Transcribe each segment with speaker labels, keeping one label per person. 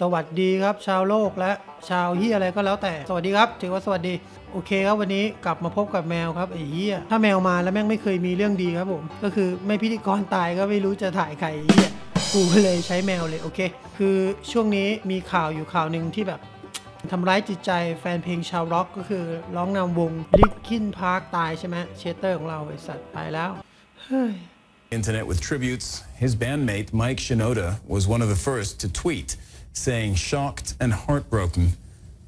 Speaker 1: สวัสดีครับชาวโลกและชาวเฮียอะไรก็แล้วแต่สวัสดีครับถือว่าสวัสดี โอเคครับวันนี้กลับมาพบกับแมวครับไอ้เฮียถ้าแมวมาแล้วแม่งไม่เคยมีเรื่องดีครับผมก็คือไม่พิธีกรตายก็ไม่รู้จะถ่ายใครอ้เฮียกูเลยใช้แมวเลยโอเค คือช่วงนี้มีข่าวอยู่ข่าวหนึ่งที่แบบทำร้ายจิตใจแฟนเพลงชาวร็อกก็คือร้องนำวงลิกคินพาร์คตายใช่ไหมเชสเตอร์ของเราไอสัตว์ตายแล้วเฮ้ย
Speaker 2: Internet with tributes, his bandmate Mike Shinoda was one of the first to tweet, saying shocked and heartbroken,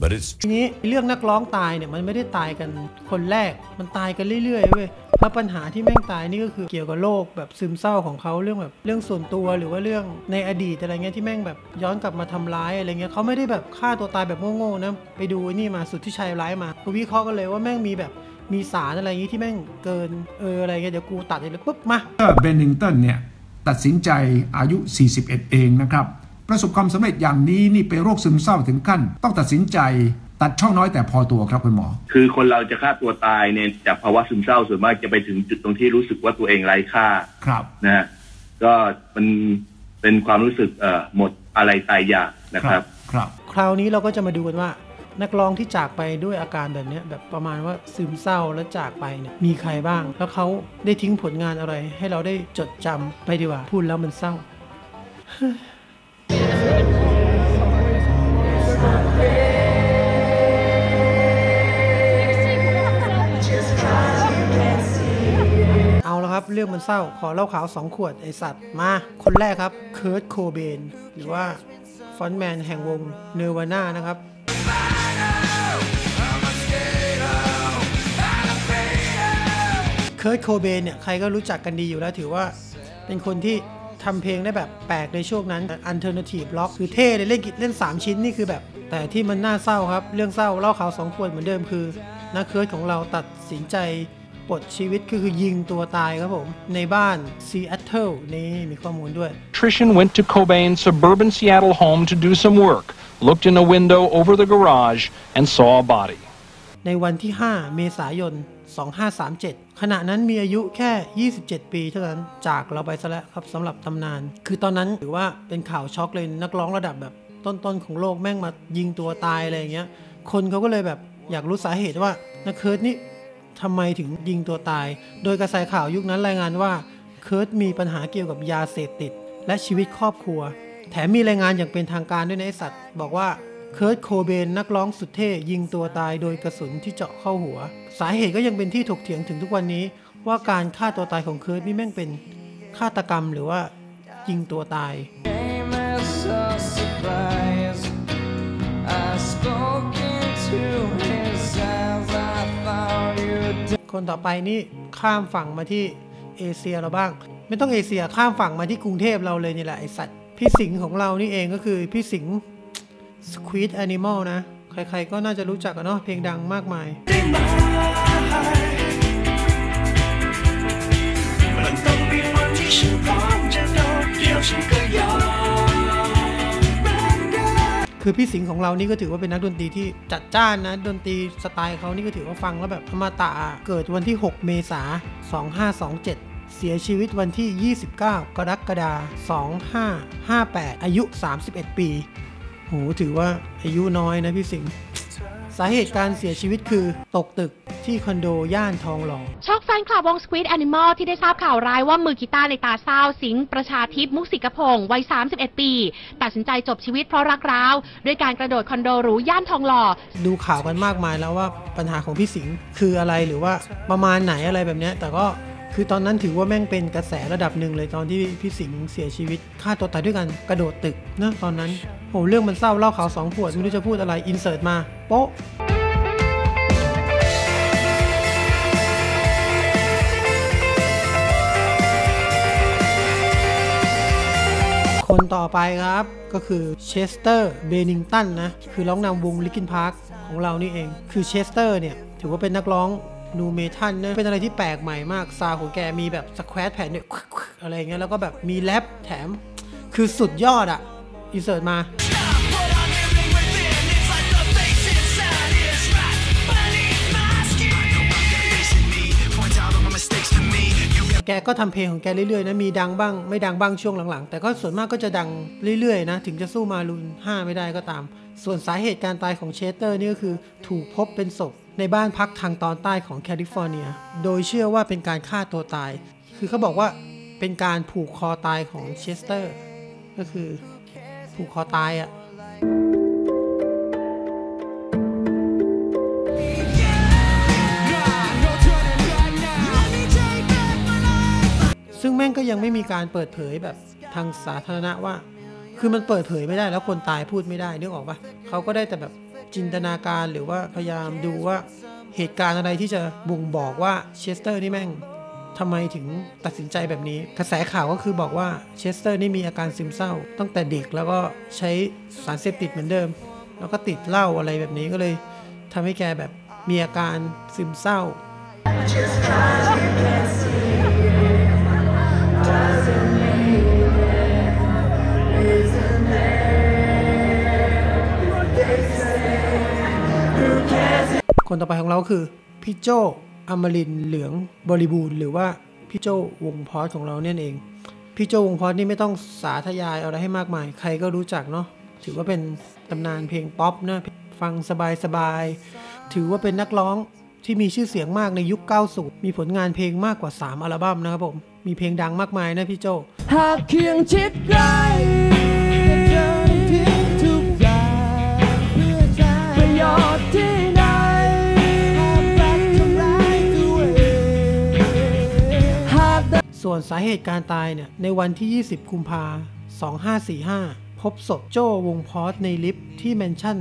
Speaker 2: but it's
Speaker 1: ทีนี้เรื่องนักร้องตายเนี่ยมันไม่ได้ตายกันคนแรกมันตายกันเรื่อยๆเว้ยแล้วปัญหาที่แม่งตายนี่ก็คือเกี่ยวกับโรคแบบซึมเศร้าของเขาเรื่องแบบเรื่องส่วนตัวหรือว่าเรื่องในอดีตอะไรเงี้ยที่แม่งแบบย้อนกลับมาทำร้ายอะไรเงี้ยเขาไม่ได้แบบฆ่าตัวตายแบบโง่ๆนะไปดูไอ้นี่มาสุดที่ชัยร้ายมากูวิเคราะห์กันเลยว่าแม่งมีแบบมีสารอะไรอย่างงี้ที่แม่งเกินเอออะไรเงี้ยเดี๋ยวกูตัดเลยปุ๊บมา
Speaker 3: เบนนิงตันเนี่ยตัดสินใจอายุ 41 เองนะครับ ประสบความสำเร็จอย่างนี้นี่เป็นโรคซึมเศร้าถึงขั้น ต้องตัดสินใจตัดช่องน้อยแต่พอตัวครับคุณหมอ
Speaker 4: คือคนเราจะฆ่าตัวตายเนี่ยจากภาวะซึมเศร้าส่วนมากจะไปถึงจุดตรงที่รู้สึกว่าตัวเองไร้ค่า
Speaker 3: ครับ
Speaker 4: นะฮะก็มันเป็นความรู้สึกเอ่อหมดอะไรตายอยากนะครับ
Speaker 3: ครับ
Speaker 1: คราวนี้เราก็จะมาดูกันว่า นักร้องที่จากไปด้วยอาการแบบเนี้ยแบบประมาณว่าซึมเศร้าแล้วจากไปเนี่ยมีใครบ้าง แล้วเขาได้ทิ้งผลงานอะไร ให้เราได้จดจำไปดีกว่าพูดแล้วมันเศร้า เอาละครับ เรื่องมันเศร้า ขอเหล้าขาว 2 ขวดไอสัตว์มา คนแรกครับเคิร์ตโคเบนหรือว่าฟอนแมนแห่งวงเนวาน่านะครับเคิร์ตโคเบนเนี่ย ใครก็รู้จักกันดีอยู่แล้วถือว่าเป็นคนที่ทำเพลงได้แบบแปลกในช่วงนั้น Alternative Rock คือเท่เลยเล่นกิจเล่น 3 ชิ้นนี่คือแบบ แต่ที่มันน่าเศร้าครับ เรื่องเศร้าเล่าข่าวสองขวดเหมือนเดิมคือนักเคิร์ตของเราตัดสินใจ ปลดชีวิตก็คือยิงตัวตายครับผม ในบ้านซีแอตเทิลนี่มีข้อมูลด้วย
Speaker 5: electrician went to Cobain's suburban Seattle home to do some work, looked in a window over the garage, and saw a body.
Speaker 1: ในวันที่ 5 เมษายน 2537 ขณะนั้นมีอายุแค่ 27 ปีเท่านั้นจากเราไปซะแล้วครับสำหรับตำนาน คือตอนนั้นถือว่าเป็นข่าวช็อกเลยนักร้องระดับแบบต้นๆของโลกแม่งมายิงตัวตายอะไรอย่างเงี้ยคนเขาก็เลยแบบอยากรู้สาเหตุว่านักเคิร์ตนี่ ทำไมถึงยิงตัวตาย โดยกระแสข่าวยุคนั้นรายงานว่าเคิร์ตมีปัญหาเกี่ยวกับยาเสพติด และชีวิตครอบครัว แถมมีรายงานอย่างเป็นทางการด้วยนะไอสัตว์ บอกว่าเคิร์ตโคเบนนักร้องสุดเท่ยิงตัวตายโดยกระสุนที่เจาะเข้าหัว สาเหตุก็ยังเป็นที่ถกเถียงถึงทุกวันนี้ ว่าการฆ่าตัวตายของเคิร์ตนี่แม่งเป็นฆาตกรรมหรือว่ายิงตัวตาย คนต่อไปนี่ข้ามฝั่งมาที่เอเชียเราบ้าง ไม่ต้องเอเชียข้ามฝั่งมาที่กรุงเทพเราเลยนี่แหละไอสัตว์พี่สิงห์ของเรานี่เองก็คือพี่สิงห์ Squid Animal นะ ใครๆก็น่าจะรู้จักกันเนาะเพลงดังมากมาย
Speaker 6: มันต้องมีวันที่ฉันพร้อมจะโดดเดี่ยวฉันก็ยอม
Speaker 1: คือพี่สิงห์ของเรานี่ก็ถือว่าเป็นนักดนตรีที่จัดจ้านนะดนตรีสไตล์เขานี่ก็ถือว่าฟังแล้วแบบอมตะเกิดวันที่ 6 เมษายน2527เสียชีวิตวันที่ 29 กรกฎาคม 2558 อายุ 31 ปี โห ถือว่าอายุน้อยนะพี่สิงห์ สาเหตุการเสียชีวิตคือตกตึกที่คอนโดย่านทองหล่อ
Speaker 7: ช็อกแฟนคลับวง Squid Animal ที่ได้ทราบข่าวร้ายว่ามือกีตาร์ในตาเศร้าสิงห์ประชาทิพย์มุกสิกพงศ์วัย 31 ปี ตัดสินใจจบชีวิตเพราะรักร้าว ด้วยการกระโดดคอนโดหรูย่านทองหล่อ
Speaker 1: ดูข่าวกันมากมายแล้วว่าปัญหาของพี่สิงห์คืออะไรหรือว่าประมาณไหนอะไรแบบเนี้ยแต่ก็ คือตอนนั้นถือว่าแม่งเป็นกระแสระดับหนึ่งเลยตอนที่พี่สิงห์เสียชีวิตฆ่าตัวตายด้วยกันกระโดดตึกนะตอนนั้นโหเรื่องมันเศร้าเล่าข่าวสองขวดไม่รู้จะพูดอะไรอินเสิร์ตมาโป๊ะคนต่อไปครับก็คือเชสเตอร์เบนิงตันนะ คือร้องนำวงลิกินพาร์คของเรานี่เอง คือเชสเตอร์เนี่ย ถือว่าเป็นนักร้อง นูเมทัลนะเป็นอะไรที่แปลกใหม่มาก ซาวของแกมีแบบสแควตแผ่นเนี่ยอะไรเงี้ยแล้วก็แบบมีแรปแถม คือสุดยอดอะอินเสิร์ตมาแกก็ทำเพลงของแกเรื่อยๆนะ มีดังบ้าง ไม่ดังบ้างช่วงหลังๆ แต่ก็ส่วนมากก็จะดังเรื่อยๆนะ ถึงจะสู้มารูน5 ไม่ได้ก็ตาม ส่วนสาเหตุการตายของเชสเตอร์นี่ก็คือถูกพบเป็นศพ ในบ้านพักทางตอนใต้ของแคลิฟอร์เนีย โดยเชื่อว่าเป็นการฆ่าตัวตาย คือเขาบอกว่าเป็นการผูกคอตายของเชสเตอร์ ก็คือผูกคอตายอะ่ะซึ่งแม่งก็ยังไม่มีการเปิดเผยแบบทางสาธารณะว่า คือมันเปิดเผยไม่ได้แล้วคนตายพูดไม่ได้นึกออกปะเขาก็ได้แต่แบบ จินตนาการหรือว่าพยายามดูว่าเหตุการณ์อะไรที่จะบ่งบอกว่าเชสเตอร์นี่แม่งทำไมถึงตัดสินใจแบบนี้ กระแสข่าวก็คือบอกว่าเชสเตอร์นี่มีอาการซึมเศร้า ตั้งแต่เด็กแล้วก็ใช้สารเสพติดเหมือนเดิม แล้วก็ติดเหล้าอะไรแบบนี้ก็เลยทำให้แกแบบมีอาการซึมเศร้า คนต่อไปของเราคือพี่โจอมรินเหลืองบริบูรณ์หรือว่าพี่โจวงพอสของเราเนี่ยเอง พี่โจวงพอสนี่ไม่ต้องสาธยายอะไรให้มากมาย ใครก็รู้จักเนาะถือว่าเป็นตำนานเพลงป๊อปนะฟังสบายๆถือว่าเป็นนักร้องที่มีชื่อเสียงมากในยุค 90 มีผลงานเพลงมากกว่า 3 อัลบั้มนะครับผม มีเพลงดังมากมายนะพี่โจ
Speaker 8: หากเคียงชิดใกล้
Speaker 1: ส่วนสาเหตุการตายเนี่ยในวันที่ 20 กุมภา2545 พบศพโจ้วงพอสในลิฟต์ที่แมนชั่น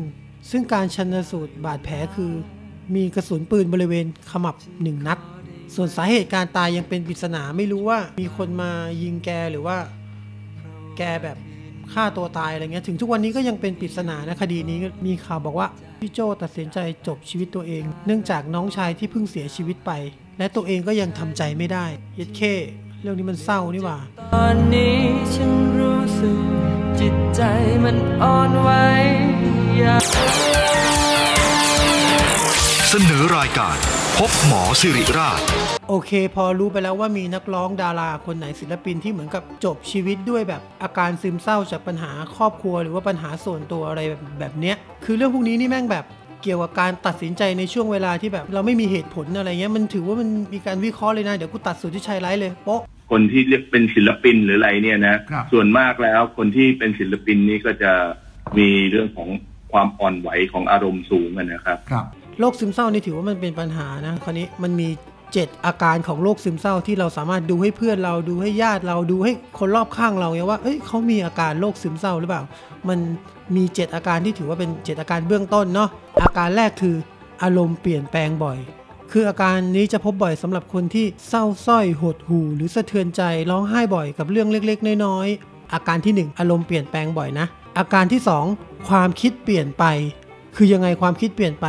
Speaker 1: ซึ่งการชันสูตรบาดแผลคือ มีกระสุนปืนบริเวณขมับหนึ่งนัด ส่วนสาเหตุการตายยังเป็นปริศนาไม่รู้ว่ามีคนมายิงแกหรือว่า แกแบบฆ่าตัวตายอะไรเงี้ยถึงทุกวันนี้ก็ยังเป็นปริศนานะคดีนี้มีข่าวบอกว่าพี่โจตัดสินใจจบชีวิตตัวเอง เนื่องจากน้องชายที่เพิ่งเสียชีวิตไป และตัวเองก็ยังทำใจไม่ได้ย็ดเค เรื่องนี้มันเศร้านี่หว่า
Speaker 8: ตอนนี้ฉันรู้สึก จิตใจมันอ่อนไหวอยาก
Speaker 9: เสนอรายการ พบหมอสิริราช
Speaker 1: โอเค พอรู้ไปแล้วว่ามีนักร้องดาราคนไหนศิลปินที่เหมือนกับจบชีวิตด้วยแบบอาการซึมเศร้าจากปัญหาครอบครัว หรือว่าปัญหาส่วนตัวอะไรแบบแบบเนี้ย คือเรื่องพวกนี้นี่แม่งแบบ เกี่ยวกับการตัดสินใจในช่วงเวลาที่แบบ เราไม่มีเหตุผลอะไรเงี้ยมันถือว่ามันมีการวิเคราะห์เลยนะ เดี๋ยวกูตัดสุดที่ชัยไลท์เลยโป๊ะ
Speaker 4: คนที่เรียกเป็นศิลปินหรืออะไรเนี่ยนะครับส่วนมากแล้วคนที่เป็นศิลปินนี่ก็จะมีเรื่องของความอ่อนไหวของอารมณ์สูงอะนะครับ
Speaker 3: ครับ
Speaker 1: โรคซึมเศร้านี่ถือว่ามันเป็นปัญหานะคราวนี้มันมี 7 อาการของโรคซึมเศร้าที่เราสามารถดูให้เพื่อนเราดูให้ญาติเราดูให้คนรอบข้างเราเนี่ยว่าเอ้ยเขามีอาการโรคซึมเศร้าหรือเปล่า มันมี 7 อาการที่ถือว่าเป็น 7 อาการเบื้องต้นเนาะอาการแรกคืออารมณ์เปลี่ยนแปลงบ่อย คืออาการนี้จะพบบ่อยสำหรับคนที่เศร้าสร้อยหดหู่หรือสะเทือนใจร้องไห้บ่อยกับเรื่องเล็กๆ น้อยๆอาการที่หนึ่งอารมณ์เปลี่ยนแปลงบ่อยนะ อาการที่สองความคิดเปลี่ยนไป คือยังไงความคิดเปลี่ยนไป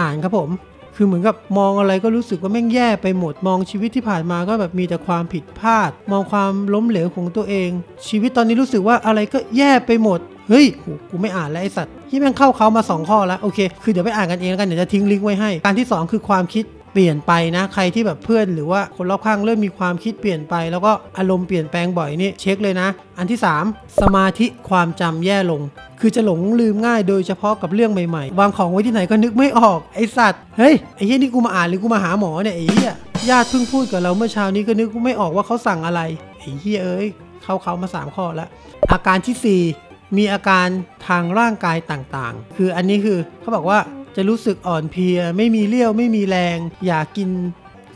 Speaker 1: อ่านครับผม คือเหมือนกับมองอะไรก็รู้สึกว่าแม่งแย่ไปหมด มองชีวิตที่ผ่านมาก็แบบมีแต่ความผิดพลาด มองความล้มเหลวของตัวเอง ชีวิตตอนนี้รู้สึกว่าอะไรก็แย่ไปหมดเฮ้ยโหกูไม่อ่านแล้วไอสัตว์ที่แม่งเข้าเขามา 2 ข้อแล้ว โอเค คือเดี๋ยวไปอ่านกันเองแล้วกัน เดี๋ยวจะทิ้งลิงก์ไว้ให้ การที่ 2 คือความคิด เปลี่ยนไปนะ ใครที่แบบเพื่อนหรือว่าคนรอบข้างเริ่มมีความคิดเปลี่ยนไป แล้วก็อารมณ์เปลี่ยนแปลงบ่อยนี่เช็คเลยนะ อันที่ 3 สมาธิความจำแย่ลง คือจะหลงลืมง่ายโดยเฉพาะกับเรื่องใหม่ๆ วางของไว้ที่ไหนก็นึกไม่ออกไอสัตว์เฮ้ยไอเหี้ยนี่กูมาอ่านหรือกูมาหาหมอเนี่ยไอเหี้ยญาติเพิ่งพูดกับเราเมื่อเช้านี้ก็นึกไม่ออกว่าเขาสั่งอะไรไอเหี้ยเอ้ยเข้าเขามา 3 ข้อแล้วอาการทีสี่4 มีอาการทางร่างกายต่างๆ คืออันนี้คือเขาบอกว่า จะรู้สึกอ่อนเพลีย ไม่มีเลี้ยวไม่มีแรง อยากกิน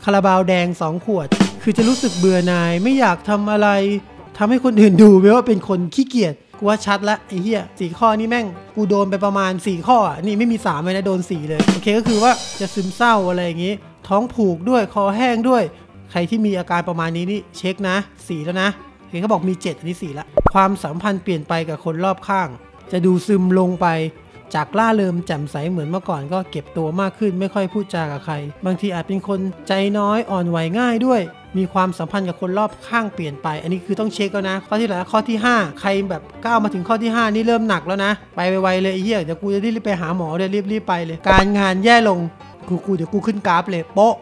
Speaker 1: คาราบาวแดง2ขวด คือจะรู้สึกเบื่อหน่ายไม่อยากทำอะไรทำให้คนอื่นดูไปว่าเป็นคนขี้เกียจกูว่าชัดละไอ้เหี้ยสี่ข้อนี่แม่ง กูโดนไปประมาณ 4 ข้อนี่ไม่มี3เลยนะโดน 4 เลย โอเคก็คือว่าจะซึมเศร้าอะไรอย่างงี้ ท้องผูกด้วยคอแห้งด้วย ใครที่มีอาการประมาณนี้นี่เช็คนะ 4 แล้วนะเห็นเขาบอกมี 7 อันนี้ 4 ละ ความสัมพันธ์เปลี่ยนไปกับคนรอบข้าง จะดูซึมลงไป จากล่าเริมแจ่มใสเหมือนเมื่อก่อนก็เก็บตัวมากขึ้นไม่ค่อยพูดจากับใคร บางทีอาจเป็นคนใจน้อยอ่อนไหวง่ายด้วย มีความสัมพันธ์กับคนรอบข้างเปลี่ยนไป อันนี้คือต้องเช็คแล้วนะ ข้อที่ไหนข้อที่ 5 ใครแบบก้าวมาถึงข้อที่ 5 นี่เริ่มหนักแล้วนะ ไปไวๆเลยไอ้เหี้ยเดี๋ยวกูจะรีบไปหาหมอเลยรีบๆไปเลย การงานแย่ลงกูกูเดี๋ยวกูขึ้นกราฟเลยโป๊ะ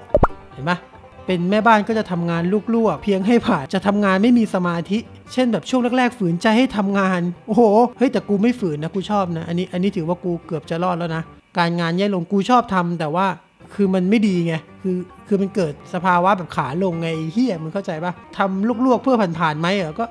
Speaker 1: เห็นปะเป็นแม่บ้านก็จะทำงานลวกๆเพียงให้ผ่านจะทำงานไม่มีสมาธิ เช่นแบบช่วงแรกๆฝืนใจให้ทำงาน โอ้โห เฮ้ยแต่กูไม่ฝืนนะกูชอบนะ อันนี้อันนี้ถือว่ากูเกือบจะรอดแล้วนะ การงานแย่ลงกูชอบทำแต่ว่าคือมันไม่ดีไง คือคือมันเกิดสภาวะแบบขาลงไงเฮียมึงเข้าใจปะทำลวกๆเพื่อผ่านๆไหมเหรอก็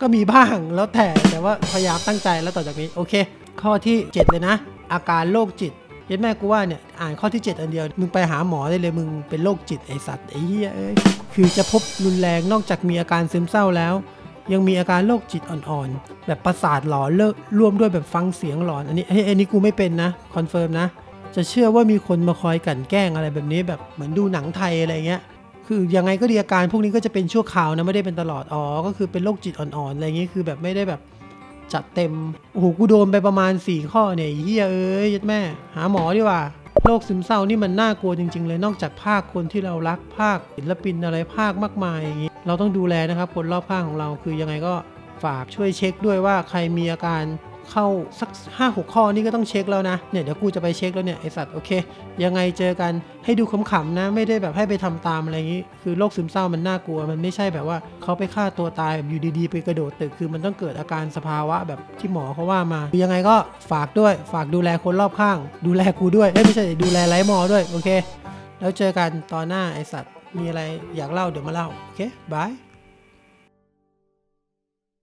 Speaker 1: ก็มีบ้างแล้วแต่แต่ว่าพยายามตั้งใจแล้วต่อจากนี้โอเค ข้อที่ 7 เลยนะ อาการโรคจิตเย็นแม่กูว่าเนี่ยอ่านข้อที่ 7 อันเดียว มึงไปหาหมอได้เลยมึงเป็นโรคจิตไอสัตว์ไอเหี้ยเอ้ยคือจะพบรุนแรงนอกจากมีอาการซึมเศร้าแล้ว ยังมีอาการโรคจิตอ่อนๆ แบบประสาทหลอนเลิกร่วมด้วยแบบฟังเสียงหลอน อันนี้ไอ้นี้กูไม่เป็นนะคอนเฟิร์มนะ จะเชื่อว่ามีคนมาคอยกลั่นแกล้งอะไรแบบนี้แบบเหมือนดูหนังไทยอะไรเงี้ย คือยังไงก็ดีอาการพวกนี้ก็จะเป็นชั่วคราวนะไม่ได้เป็นตลอด อ๋อ ก็คือเป็นโรคจิตอ่อนๆ อะไรอย่างงี้คือแบบไม่ได้แบบจัดเต็ม โอ้โห กูโดนไปประมาณ 4 ข้อเนี่ยเฮียเอ้ยยัดแม่ หาหมอดีกว่า โรคซึมเศร้านี่มันน่ากลัวจริง ๆ เลยนอกจากภาคคนที่เรารักภาคศิลปินอะไรภาคมากมายอย่างนี้เราต้องดูแลนะครับคนรอบข้างของเราคือยังไงก็ฝากช่วยเช็คด้วยว่าใครมีอาการ เข้าสัก5้าหข้อนี่ก็ต้องเช็คแล้วนะ เนี่ยเดี๋ยวกูจะไปเช็คแล้วเนี่ยไอสัตว์โอเค ยังไงเจอกันให้ดูขำๆนะ ไม่ได้แบบให้ไปทำตามอะไรอย่างนี้ คือโรคซึมเศร้ามันน่ากลัว มันไม่ใช่แบบว่าเขาไปฆ่าตัวตายแบบอยู่ดีๆ ไปกระโดดตึกคือมันต้องเกิดอาการสภาวะแบบที่หมอเขาว่ามา ยังไงก็ฝากด้วยฝากดูแลคนรอบข้าง ดูแลกูด้วยไม่ใช่ดูแลไร้หมอด้วยโอเค แล้วเจอกันตอนหน้าไอสัตว์มีอะไรอยากเล่าเดี๋ยวมาเล่าโอเคบาย